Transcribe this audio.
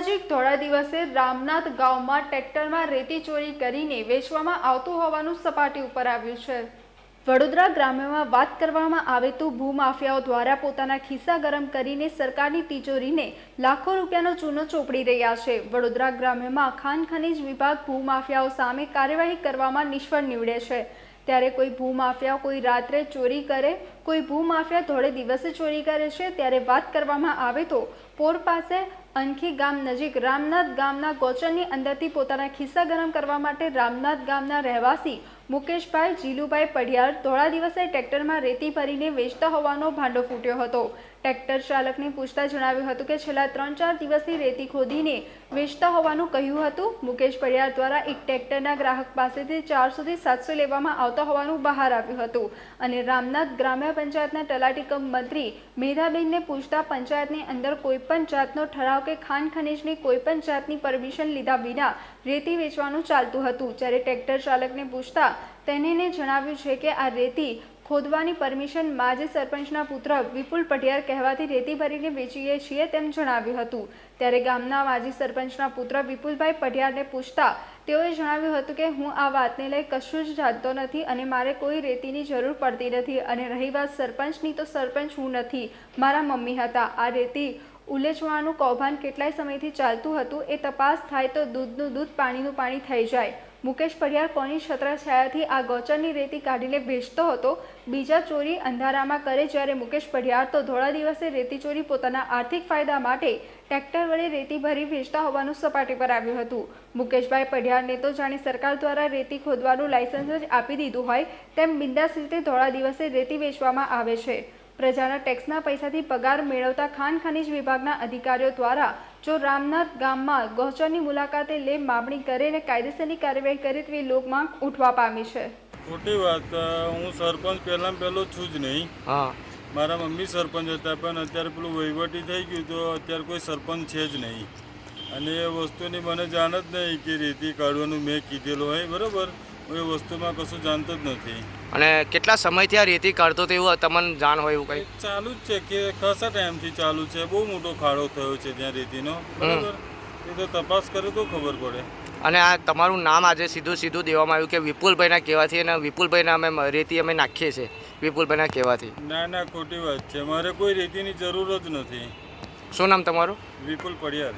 નજીક થોડા દિવસે રામનાથ ગામમાં ટ્રેક્ટરમાં રેતી ચોરી કરીને વેચવામાં આવતું હોવાનું સપાટી ઉપર આવ્યું છે. વડોદરા ગ્રામ્યમાં વાત કરવામાં આવે તો ભૂમાફિયાઓ દ્વારા પોતાના ખિસ્સા ગરમ કરીને સરકારની તિજોરીને લાખો રૂપિયાનો ચૂનો ચોપડી રહ્યા છે. વડોદરા ગ્રામ્યમાં ખાન ખનીજ વિભાગ ભૂમાફિયાઓ સામે કાર્યવાહી કરવામાં નિષ્ફળ નીવડે છે. ત્યારે કોઈ ભૂમાફિયા કોઈ રાત્રે ચોરી કરે, કોઈ ભૂમાફિયા ધોળે દિવસે ચોરી કરે છે, ત્યારે વાત કરવામાં આવે તો પોર પાસે અનખી ગામ નજીક રામનાથ ગામના ગોચરની અંદરથી પોતાના ખિસ્સા ગરમ કરવા માટે રામનાથ ગામના રહેવાસી મુકેશભાઈ, જીલુભાઈ પઢિયાર ધોળા દિવસે ટ્રેક્ટરમાં રેતી ભરીને વેચતા હોવાનો ભાંડો ફૂટ્યો હતો. ટ્રેક્ટર ચાલકને પૂછતા જણાવ્યું હતું કે, છેલ્લા ત્રણ ચાર દિવસથી રેતી ખોદીને વેચતા હોવાનું કહ્યું હતું. મુકેશ પડિયાર દ્વારા એક ટ્રેક્ટરના ગ્રાહક પાસેથી ચારસોથી સાતસો લેવામાં આવતા હોવાનું બહાર આવ્યું હતું અને રામનાથ ગ્રામ્ય પંચાયતના તલાટી કમ મંત્રી મેધાબેનને પૂછતા પંચાયતની અંદર કોઈપણ જાતનો ઠરાવ કે ખાન ખનીજની કોઈપણ જાતની પરમિશન લીધા વિના રેતી વેચવાનું ચાલતું હતું. જ્યારે ટ્રેક્ટર ચાલકને પૂછતા તેને જણાવ્યું છે કે આ રેતી ખોદવાની પરમિશન માજી સરપંચના પુત્ર વિપુલ પટિયાર કહેવાથી રેતી ભરીને વેચીએ છીએ તેમ જણાવ્યું હતું. ત્યારે ગામના માજી સરપંચના પુત્ર વિપુલભાઈ પટિયારને પૂછતા તેઓએ જણાવ્યું હતું કે, હું આ વાતને લઈ કશું જ જાણતો નથી અને મારે કોઈ રેતીની જરૂર પડતી નથી અને રહી વાત સરપંચની તો સરપંચ હું નથી. મારા મમ્મી હતા. આ રેતી ઉલેચવાનું કૌભાંડ કેટલાય સમયથી ચાલતું હતું. એ તપાસ થાય તો દૂધનું દૂધ પાણીનું પાણી થઈ જાય. મુકેશ પડિયાર કોની છત્રછાયાથી આ ગૌચરની રેતી કાઢીને વેચતો હતો. બીજા ચોરી અંધારામાં કરે જ્યારે મુકેશ પડિયાર તો ધોળા દિવસે રેતી ચોરી પોતાના આર્થિક ફાયદા માટે ટ્રેક્ટર વડે રેતી ભરી વેચતા હોવાનું સપાટી પર આવ્યું હતું. મુકેશભાઈ પડિયારને તો જાણે સરકાર દ્વારા રેતી ખોદવાનું લાયસન્સ જ આપી દીધું હોય તેમ બિંદાસ રીતે ધોળા દિવસે રેતી વેચવામાં આવે છે. પ્રજાના ટેક્સના પૈસાથી પગાર મેળવતા ખાન ખનીજ વિભાગના અધિકારીઓ દ્વારા જો રામનાથ ગામમાં ગૌચરની મુલાકાતે લે માગણી કરે અને કાયદેસરની કાર્યવાહી કરે તેવી લોકમાંગ ઉઠવા પામી છે. ખોટી વાત હું સરપંચ પહેલાં પહેલો છું જ નહીં. હા. મારા મમ્મી સરપંચ હતા પણ અત્યારે પેલું વહીવટી થઈ ગયું તો અત્યારે કોઈ સરપંચ છે જ નહીં. અને એ વસ્તુની મને જાણ જ નહીં કે રેતી કાઢવાનું મેં કીધેલું હોય બરાબર? હું એ વસ્તુમાં કશું જાણતો જ નથી. અને કેટલા સમયથી આ રેતી કાઢતો તેવું તમને જાણ હોય એવું કંઈ ચાલુ જ છે કે ખાસા ટાઈમથી ચાલુ છે. બહુ મોટો ખાડો થયો છે ત્યાં રેતીનો. બરાબર? એ તો તપાસ કરે તો ખબર પડે. અને આ તમારું નામ આજે સીધું સીધું દેવામાં આવ્યું કે વિપુલભાઈના કહેવાથી અને વિપુલભાઈના અમે રેતી અમે નાખીએ છીએ. વિપુલભાઈના કહેવાથી. ના ના ખોટી વાત છે. મારે કોઈ રેતીની જરૂર જ નથી. શું નામ તમારું? વિપુલ પડિયાર.